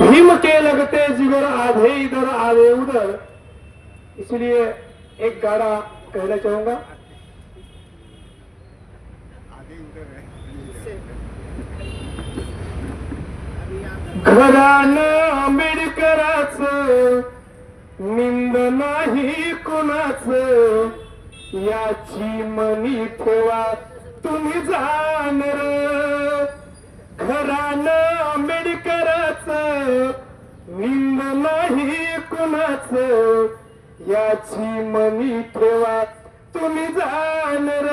भीम के लगते जिगर आधे इधर आधे उधर। इसलिए एक गाडा कहना चाहूंगा। घरानं आंबेडकराच निंद नाही कुणाच याची मनी ठेवा तुम्ही जाणार. घरानं आंबेडकरच निंद नाही कुणाच. याची मनी ठेवा तुम्ही जाणार.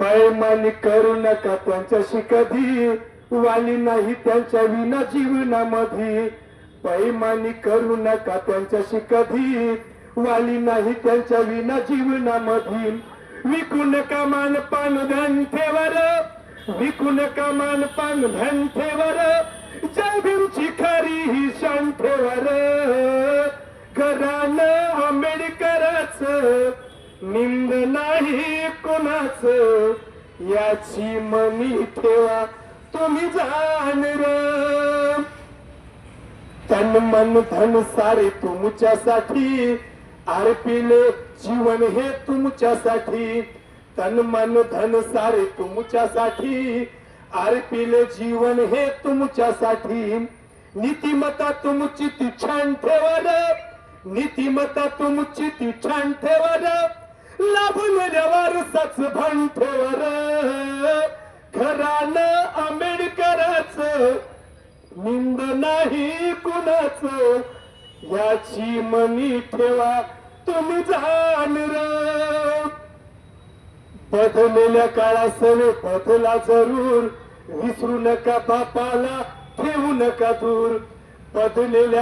पैमानी करू नका त्यांच्याशी कधी. वाली नाही त्यांच्या विना जीवनामध्ये. पैमानी करू नका त्यांच्याशी कधी. वाली नाही त्यांच्या विना जीवनामध्ये. विकून नका मान पान धन ठेवर. विकू नका मान पान धन ठेवर. जय खरी ही शान ठेवर. घरानं आंबेडकरच. निंद नाही कोणाच. याची मनी ठेवा तुम्ही जाण तन मन धन सारे तुमच्यासाठी. आरपिले जीवन हे तुमच्यासाठी. तन मन धन सारे तुमच्यासाठी. आरपिले जीवन हे तुमच्यासाठी. नीतिमता तुमची ती छान ठेवल नीतिमता तुमची ती छान ठेवल लाभून वारसाच भान ठेवल घरानं आंबेडकराच निंद नाही कुणाच. याची मनी ठेवा. तुम्ही जाण बदललेल्या काळासवे बदला जरूर. विसरू नका बापाला ठेवू नका दूर.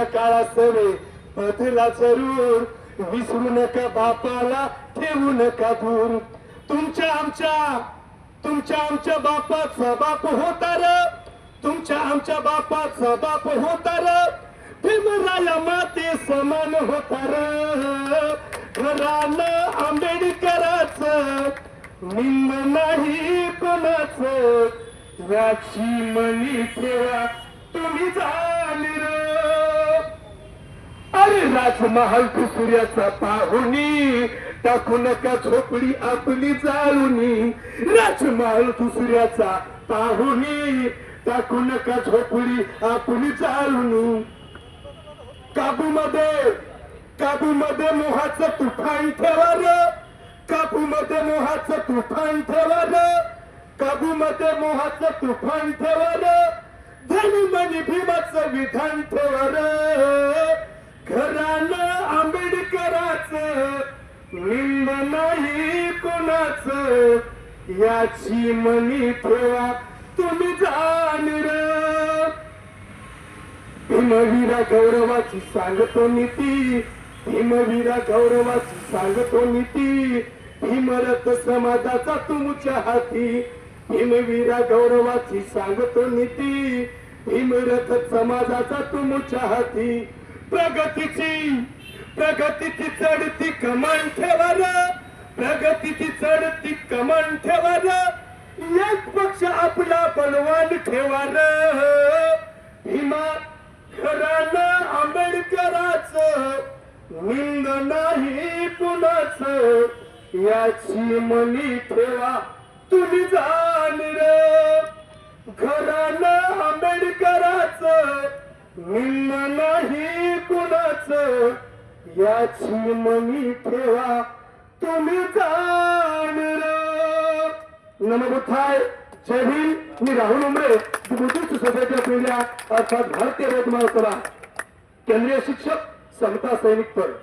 काळात सवे बदला जरूर. विसरू नका बापाला ठेवू नका दूर. तुमच्या आमच्या तुमच्या आमच्या बापाचा बाप होता र. तुमच्या आमच्या बापाचा बाप होता र. भीमराया माते समान होता रान घरानं आंबेडकराच निंद नाही कोणाच. याची मनी सेवा तुम्ही झाली र अरे राजमहाल तू सूर्याचा पाहुणी टाकू नका झोपडी आपली जाळुनी. राजमहाल तू सूर्याचा पाहुणी टाकू नका झोपडी आपली जाळुनी. काबूमध्ये काबूमध्ये मोहाचं तुफान ठेवा र काबू मोहाचं तुफान ठेवा र काबू मोहाचं तुफान ठेवा र धनुमनी भीमाचं विधान ठेवा र घरानं आंबेडकराचं निंद नाही कोणाच. याची मनी ठेवा तुम्ही जाण र भीमवीरा गौरवाची सांगतो नीती. भीमवीरा गौरवाची सांगतो नीती. भीमरथ समाजाचा तुमच्या हाती. भीमवीरा गौरवाची सांगतो नीती. भीमरथ समाजाचा तुमच्या हाती. प्रगतीची प्रगतीची चढती कमान ठेवार प्रगतीची चढती कमान ठेवार एक पक्ष आपला बलवान ठेवार भीमा घरानं आंबेडकराच निंद नाही कुणाच याची मनी ठेवा तुम्ही जाण रे. घरानं आंबेडकराच निंद नाही कुणाच याची मनी ठेवा तुम्ही जाण रे. नमबुद्धाय जय हिंद मी Rahul Umare. Buddhist society of India अर्थात भारतीय रोजमार्ग केंद्रीय शिक्षक समता सैनिक पद.